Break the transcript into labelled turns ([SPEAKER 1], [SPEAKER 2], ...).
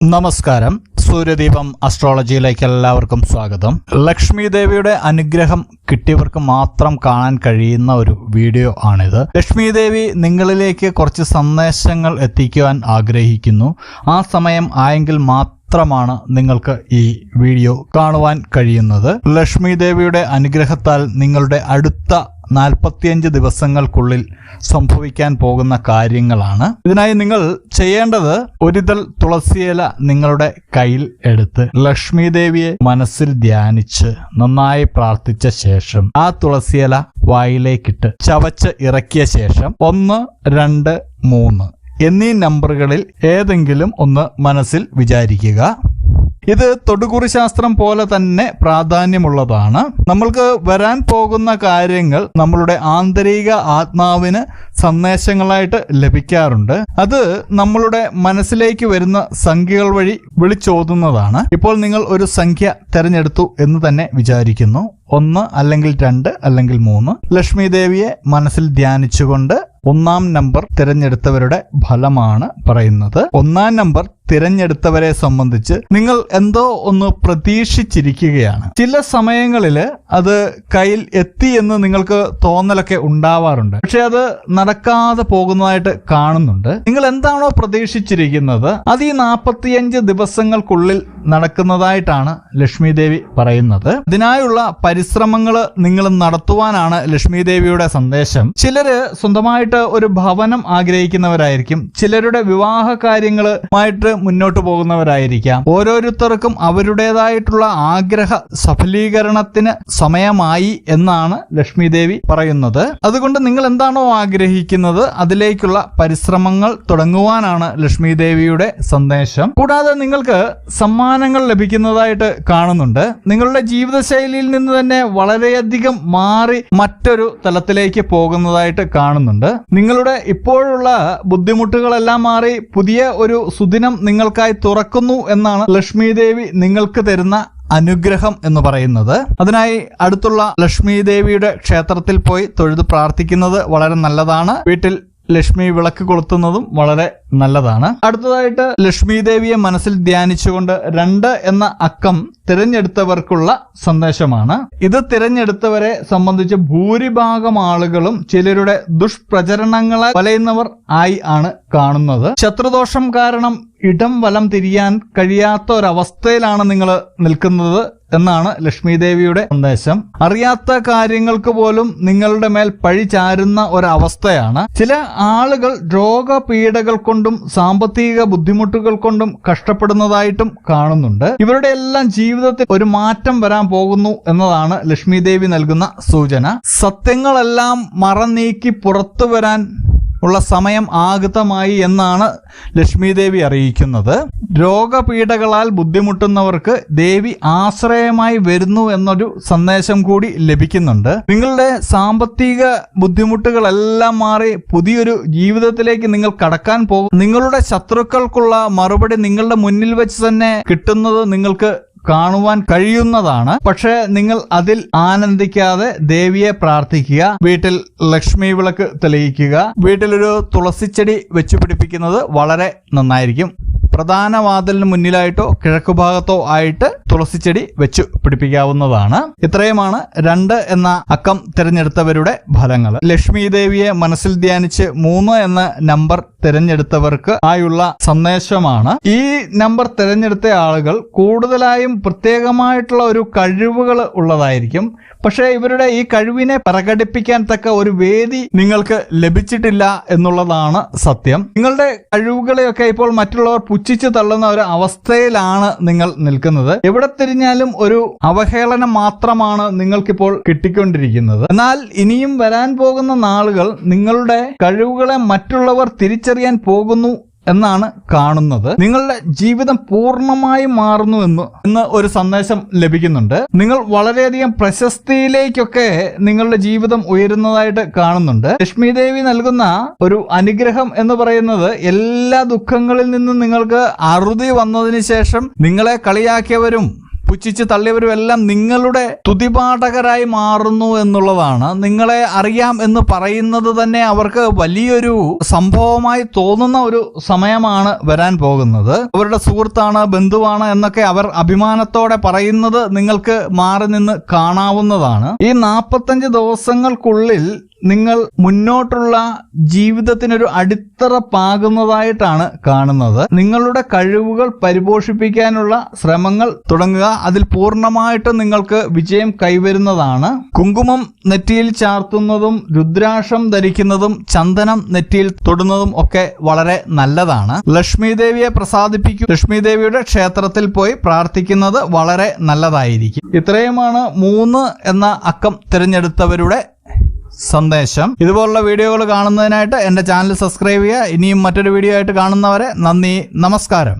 [SPEAKER 1] നമസ്കാരം. സൂര്യദീപം അസ്ട്രോളജിയിലേക്ക് എല്ലാവർക്കും സ്വാഗതം. ലക്ഷ്മി ദേവിയുടെ അനുഗ്രഹം കിട്ടിയവർക്ക് മാത്രം കാണാൻ കഴിയുന്ന ഒരു വീഡിയോ ആണിത്. ലക്ഷ്മി ദേവി നിങ്ങളിലേക്ക് കുറച്ച് സന്ദേശങ്ങൾ എത്തിക്കുവാൻ ആഗ്രഹിക്കുന്നു. ആ സമയം ആയെങ്കിൽ മാത്രമാണ് നിങ്ങൾക്ക് ഈ വീഡിയോ കാണുവാൻ കഴിയുന്നത്. ലക്ഷ്മി ദേവിയുടെ അനുഗ്രഹത്താൽ നിങ്ങളുടെ അടുത്ത നാൽപ്പത്തിയഞ്ച് ദിവസങ്ങൾക്കുള്ളിൽ സംഭവിക്കാൻ പോകുന്ന കാര്യങ്ങളാണ്. ഇതിനായി നിങ്ങൾ ചെയ്യേണ്ടത് ഒരിതൽ തുളസിയില നിങ്ങളുടെ കയ്യിൽ എടുത്ത് ലക്ഷ്മി ദേവിയെ മനസ്സിൽ ധ്യാനിച്ച് നന്നായി പ്രാർത്ഥിച്ച ശേഷം ആ തുളസിയില വായിലേക്കിട്ട് ചവച്ച് ഇറക്കിയ ശേഷം ഒന്ന് രണ്ട് മൂന്ന് എന്നീ നമ്പറുകളിൽ ഏതെങ്കിലും ഒന്ന് മനസ്സിൽ വിചാരിക്കുക. ഇത് തൊടുകുറി ശാസ്ത്രം പോലെ തന്നെ പ്രാധാന്യമുള്ളതാണ്. നമ്മൾക്ക് വരാൻ പോകുന്ന കാര്യങ്ങൾ നമ്മളുടെ ആന്തരിക ആത്മാവിന് സന്ദേശങ്ങളായിട്ട് ലഭിക്കാറുണ്ട്. അത് നമ്മളുടെ മനസ്സിലേക്ക് വരുന്ന സംഖ്യകൾ വഴി വിളിച്ചോതുന്നതാണ്. ഇപ്പോൾ നിങ്ങൾ ഒരു സംഖ്യ തെരഞ്ഞെടുത്തു എന്ന് തന്നെ വിചാരിക്കുന്നു. ഒന്ന് അല്ലെങ്കിൽ രണ്ട് അല്ലെങ്കിൽ മൂന്ന്. ലക്ഷ്മി ദേവിയെ മനസ്സിൽ ധ്യാനിച്ചുകൊണ്ട് ഒന്നാം നമ്പർ തിരഞ്ഞെടുത്തവരുടെ ഫലമാണ് പറയുന്നത്. ഒന്നാം നമ്പർ തിരഞ്ഞെടുത്തവരെ സംബന്ധിച്ച് നിങ്ങൾ എന്തോ ഒന്ന് പ്രതീക്ഷിച്ചിരിക്കുകയാണ്. ചില സമയങ്ങളിൽ അത് കയ്യിൽ എത്തി എന്ന് നിങ്ങൾക്ക് തോന്നലൊക്കെ ഉണ്ടാവാറുണ്ട്. പക്ഷെ അത് നടക്കാതെ പോകുന്നതായിട്ട് കാണുന്നുണ്ട്. നിങ്ങൾ എന്താണോ പ്രതീക്ഷിച്ചിരിക്കുന്നത് അത് ഈ നാൽപ്പത്തിയഞ്ച് ദിവസങ്ങൾക്കുള്ളിൽ നടക്കുന്നതായിട്ടാണ് ലക്ഷ്മി ദേവി പറയുന്നത്. ഇതിനായുള്ള പരിശ്രമങ്ങൾ നിങ്ങൾ നടത്തുവാനാണ് ലക്ഷ്മി ദേവിയുടെ സന്ദേശം. ചിലര് സ്വന്തമായിട്ട് ഒരു ഭവനം ആഗ്രഹിക്കുന്നവരായിരിക്കും. ചിലരുടെ വിവാഹ കാര്യങ്ങളുമായിട്ട് മുന്നോട്ട് പോകുന്നവരായിരിക്കാം. ഓരോരുത്തർക്കും അവരുടേതായിട്ടുള്ള ആഗ്രഹ സഫലീകരണത്തിന് സമയമായി എന്നാണ് ലക്ഷ്മി ദേവി പറയുന്നത്. അതുകൊണ്ട് നിങ്ങൾ എന്താണോ ആഗ്രഹിക്കുന്നത് അതിലേക്കുള്ള പരിശ്രമങ്ങൾ തുടങ്ങുവാനാണ് ലക്ഷ്മി ദേവിയുടെ സന്ദേശം. കൂടാതെ നിങ്ങൾക്ക് സമ്മാനങ്ങൾ ലഭിക്കുന്നതായിട്ട് കാണുന്നുണ്ട്. നിങ്ങളുടെ ജീവിതശൈലിയിൽ നിന്ന് തന്നെ വളരെയധികം മാറി മറ്റൊരു തലത്തിലേക്ക് പോകുന്നതായിട്ട് കാണുന്നുണ്ട്. നിങ്ങളുടെ ഇപ്പോഴുള്ള ബുദ്ധിമുട്ടുകളെല്ലാം മാറി പുതിയ ഒരു സുദിനം നിങ്ങൾക്കായി തുറക്കുന്നു എന്നാണ് ലക്ഷ്മി ദേവി നിങ്ങൾക്ക് തരുന്ന അനുഗ്രഹം എന്ന് പറയുന്നത്. അതിനായി അടുത്തുള്ള ലക്ഷ്മി ദേവിയുടെ ക്ഷേത്രത്തിൽ പോയി തൊഴുത് പ്രാർത്ഥിക്കുന്നത് വളരെ നല്ലതാണ്. വീട്ടിൽ ലക്ഷ്മി വിളക്ക് കൊളുത്തുന്നതും വളരെ നല്ലതാണ്. അടുത്തതായിട്ട് ലക്ഷ്മി ദേവിയെ മനസ്സിൽ ധ്യാനിച്ചുകൊണ്ട് രണ്ട് എന്ന അക്കം തിരഞ്ഞെടുത്തവർക്കുള്ള സന്ദേശമാണ്. ഇത് തിരഞ്ഞെടുത്തവരെ സംബന്ധിച്ച് ഭൂരിഭാഗം ആളുകളും ചിലരുടെ ദുഷ്പ്രചരണങ്ങളെ വലയുന്നവർ ആയി ആണ് കാണുന്നത്. ശത്രുദോഷം കാരണം ഇടം വലം തിരിയാൻ കഴിയാത്ത ഒരവസ്ഥയിലാണ് നിങ്ങൾ നിൽക്കുന്നത് എന്നാണ് ലക്ഷ്മി ദേവിയുടെ സന്ദേശം. അറിയാത്ത കാര്യങ്ങൾക്ക് പോലും നിങ്ങളുടെ മേൽ പഴി ചാരുന്ന ഒരവസ്ഥയാണ്. ചില ആളുകൾ രോഗപീഠകൾ കൊണ്ടും സാമ്പത്തിക ബുദ്ധിമുട്ടുകൾ കൊണ്ടും കഷ്ടപ്പെടുന്നതായിട്ടും കാണുന്നുണ്ട്. ഇവരുടെ എല്ലാം ജീവിതത്തിൽ ഒരു മാറ്റം വരാൻ പോകുന്നു എന്നതാണ് ലക്ഷ്മി ദേവി നൽകുന്ന സൂചന. സത്യങ്ങളെല്ലാം മറന്നീക്കി പുറത്തു വരാൻ ഉള്ള സമയം ആഗതമായി എന്നാണ് ലക്ഷ്മി ദേവി അറിയിക്കുന്നത്. രോഗപീഠകളാൽ ബുദ്ധിമുട്ടുന്നവർക്ക് ദേവി ആശ്രയമായി വരുന്നു എന്നൊരു സന്ദേശം കൂടി ലഭിക്കുന്നുണ്ട്. നിങ്ങളുടെ സാമ്പത്തിക ബുദ്ധിമുട്ടുകളെല്ലാം മാറി പുതിയൊരു ജീവിതത്തിലേക്ക് നിങ്ങൾ കടക്കാൻ പോകും നിങ്ങളുടെ ശത്രുക്കൾക്കുള്ള മറുപടി നിങ്ങളുടെ മുന്നിൽ വെച്ച് തന്നെ കിട്ടുന്നത് നിങ്ങൾക്ക് കാണുവാൻ കഴിയുന്നതാണ്. പക്ഷേ നിങ്ങൾ അതിൽ ആനന്ദിക്കാതെ ദേവിയെ പ്രാർത്ഥിക്കുക വീട്ടിൽ ലക്ഷ്മി വിളക്ക് തെളിയിക്കുക വീട്ടിലൊരു തുളസിച്ചെടി വെച്ചു പിടിപ്പിക്കുന്നത് വളരെ നന്നായിരിക്കും. പ്രധാന വാതിലിന് മുന്നിലായിട്ടോ കിഴക്കു ഭാഗത്തോ ആയിട്ട് തുളസിച്ചെടി വെച്ചു പിടിപ്പിക്കാവുന്നതാണ്. ഇത്രയുമാണ് രണ്ട് എന്ന അക്കം തിരഞ്ഞെടുത്തവരുടെ ഫലങ്ങൾ. ലക്ഷ്മി ദേവിയെ മനസ്സിൽ ധ്യാനിച്ച് മൂന്ന് എന്ന നമ്പർ തിരഞ്ഞെടുത്തവർക്ക് ആയുള്ള സന്ദേശമാണ്. ഈ നമ്പർ തിരഞ്ഞെടുത്ത ആളുകൾ കൂടുതലായും പ്രത്യേകമായിട്ടുള്ള ഒരു കഴിവുകൾ ഉള്ളതായിരിക്കും. പക്ഷേ ഇവരുടെ ഈ കഴിവിനെ പ്രകടിപ്പിക്കാൻ തക്ക ഒരു വേദി നിങ്ങൾക്ക് ലഭിച്ചിട്ടില്ല എന്നുള്ളതാണ് സത്യം. നിങ്ങളുടെ കഴിവുകളെയൊക്കെ ഇപ്പോൾ മറ്റുള്ളവർ പുച്ഛിച്ചു തള്ളുന്ന ഒരു അവസ്ഥയിലാണ് നിങ്ങൾ നിൽക്കുന്നത്. എവിടെ തിരിഞ്ഞാലും ഒരു അവഹേളനം മാത്രമാണ് നിങ്ങൾക്കിപ്പോൾ കിട്ടിക്കൊണ്ടിരിക്കുന്നത്. എന്നാൽ ഇനിയും വരാൻ പോകുന്ന നാളുകൾ നിങ്ങളുടെ കഴിവുകളെ മറ്റുള്ളവർ തിരിച്ചറിയാൻ പോകുന്നു എന്നാണ് കാണുന്നത്. നിങ്ങളുടെ ജീവിതം പൂർണമായി മാറുന്നു എന്ന് എന്ന് ഒരു സന്ദേശം ലഭിക്കുന്നുണ്ട്. നിങ്ങൾ വളരെയധികം പ്രശസ്തിയിലേക്കൊക്കെ നിങ്ങളുടെ ജീവിതം ഉയരുന്നതായിട്ട് കാണുന്നുണ്ട്. ലക്ഷ്മി ദേവി നൽകുന്ന ഒരു അനുഗ്രഹം എന്ന് പറയുന്നത് എല്ലാ ദുഃഖങ്ങളിൽ നിന്നും നിങ്ങൾക്ക് അറുതി വന്നതിന് ശേഷം നിങ്ങളെ കളിയാക്കിയവരും പുച്ഛിച്ച് തള്ളിയവരും എല്ലാം നിങ്ങളുടെ തുതിപാഠകരായി മാറുന്നു എന്നുള്ളതാണ്. നിങ്ങളെ അറിയാം എന്ന് പറയുന്നത് തന്നെ അവർക്ക് വലിയൊരു സംഭവമായി തോന്നുന്ന ഒരു സമയമാണ് വരാൻ പോകുന്നത്. അവരുടെ സുഹൃത്താണ് ബന്ധുവാണ് എന്നൊക്കെ അവർ അഭിമാനത്തോടെ പറയുന്നത് നിങ്ങൾക്ക് മാറി നിന്ന് കാണാവുന്നതാണ്. ഈ നാൽപ്പത്തഞ്ച് ദിവസങ്ങൾക്കുള്ളിൽ നിങ്ങൾ മുന്നോട്ടുള്ള ജീവിതത്തിനൊരു അടിത്തറ പാകുന്നതായിട്ടാണ് കാണുന്നത്. നിങ്ങളുടെ കഴിവുകൾ പരിപോഷിപ്പിക്കാനുള്ള ശ്രമങ്ങൾ തുടങ്ങുക. അതിൽ പൂർണമായിട്ടും നിങ്ങൾക്ക് വിജയം കൈവരുന്നതാണ്. കുങ്കുമം നെറ്റിയിൽ ചാർത്തുന്നതും രുദ്രാക്ഷം ധരിക്കുന്നതും ചന്ദനം നെറ്റിയിൽ തൊടുന്നതും ഒക്കെ വളരെ നല്ലതാണ്. ലക്ഷ്മി ദേവിയെ പ്രസാദിപ്പിക്കും ലക്ഷ്മി ദേവിയുടെ ക്ഷേത്രത്തിൽ പോയി പ്രാർത്ഥിക്കുന്നത് വളരെ നല്ലതായിരിക്കും. ഇത്രയുമാണ് മൂന്ന് എന്ന അക്കം തിരഞ്ഞെടുത്തവരുടെ സന്ദേശം. ഇതുപോലുള്ള വീഡിയോകൾ കാണുന്നതിനായിട്ട് എന്റെ ചാനൽ സബ്സ്ക്രൈബ് ചെയ്യുക. ഇനിയും മറ്റൊരു വീഡിയോ ആയിട്ട് കാണുന്നവരെ നന്ദി നമസ്കാരം.